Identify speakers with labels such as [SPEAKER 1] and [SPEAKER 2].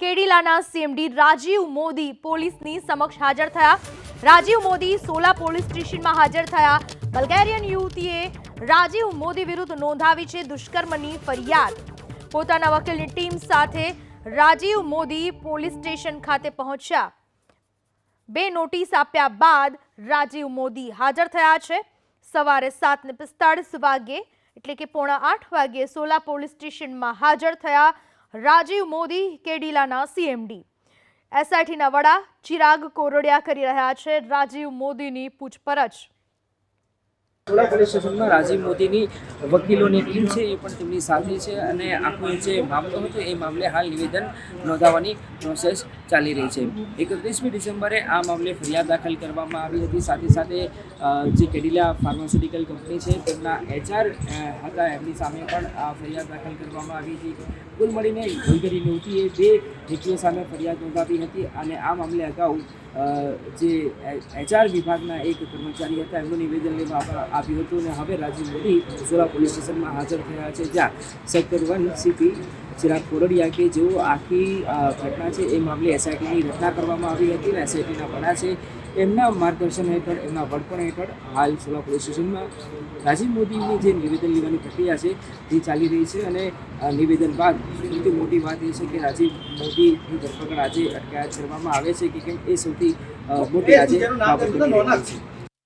[SPEAKER 1] કેડીલાના CMD Rajiv Modi પોલીસની સમક્ષ હાજર થયા. રાજીવ મોદી સોલા પોલીસ સ્ટેશનમાં હાજર થયા. બલ્ગેરિયન યુવતીએ રાજીવ મોદી વિરુદ્ધ નોંધાવી છે દુષ્કર્મની ફરિયાદ. પોતાના વકીલની ટીમ સાથે રાજીવ મોદી પોલીસ સ્ટેશન ખાતે પહોંચ્યા. બે નોટિસ આપ્યા બાદ રાજીવ મોદી હાજર થયા છે. સવારે સાતને પિસ્તાળીસ વાગ્યે એટલે કે પોણા આઠ વાગ્યે સોલા પોલીસ સ્ટેશનમાં હાજર થયા. રાજીવ મોદી કેડીલાના સીએમડી એસઆઈટીના વડા ચિરાગ કોરડિયા કરી રહ્યા છે. રાજીવ મોદીની પૂછપરછ.
[SPEAKER 2] સોલા પોલીસ સ્ટેશનમાં રાજીવ મોદીની વકીલોની ટીમ છે, એ પણ તેમની સાથે છે અને આખો જે મામલો હતો, એ મામલે હાલ નિવેદન નોંધાવવાની પ્રોસેસ ચાલી રહી છે. એકત્રીસમી ડિસેમ્બરે આ મામલે ફરિયાદ દાખલ કરવામાં આવી હતી. સાથે સાથે જે કેડિલા ફાર્માસ્યુટિકલ કંપની છે, તેમના એચઆર હતા. એમની સામે પણ આ ફરિયાદ દાખલ કરવામાં આવી હતી. કુલ મળીને નહોતી એ બે વ્યક્તિઓ સામે ફરિયાદ નોંધાવી હતી અને આ મામલે અગાઉ જે એચઆર વિભાગના એક કર્મચારી હતા, એમનું નિવેદન લેવામાં આવ્યું હતું અને હવે રાજીવ મોદી સોલા પોલીસ સ્ટેશનમાં હાજર થયા છે. જ્યાં sector one CP Chirag Kordiya કે જેઓ આખી ઘટના છે એ મામલે એસઆઈટીની રચના કરવામાં આવી હતી અને એસઆઈટીના વડા છે. એમના માર્ગદર્શન હેઠળ, એમના વડપણ હેઠળ હાલ સોલા પોલીસ સ્ટેશનમાં રાજીવ મોદીની જે નિવેદન લેવાની પ્રક્રિયા છે તે ચાલી રહી છે અને નિવેદન બાદ સૌથી મોટી વાત એ છે કે રાજીવ મોદીની ધરપકડ આજે અટકાયત કરવામાં આવે છે કે કેમ એ સૌથી મોટી આજે બાબત છે.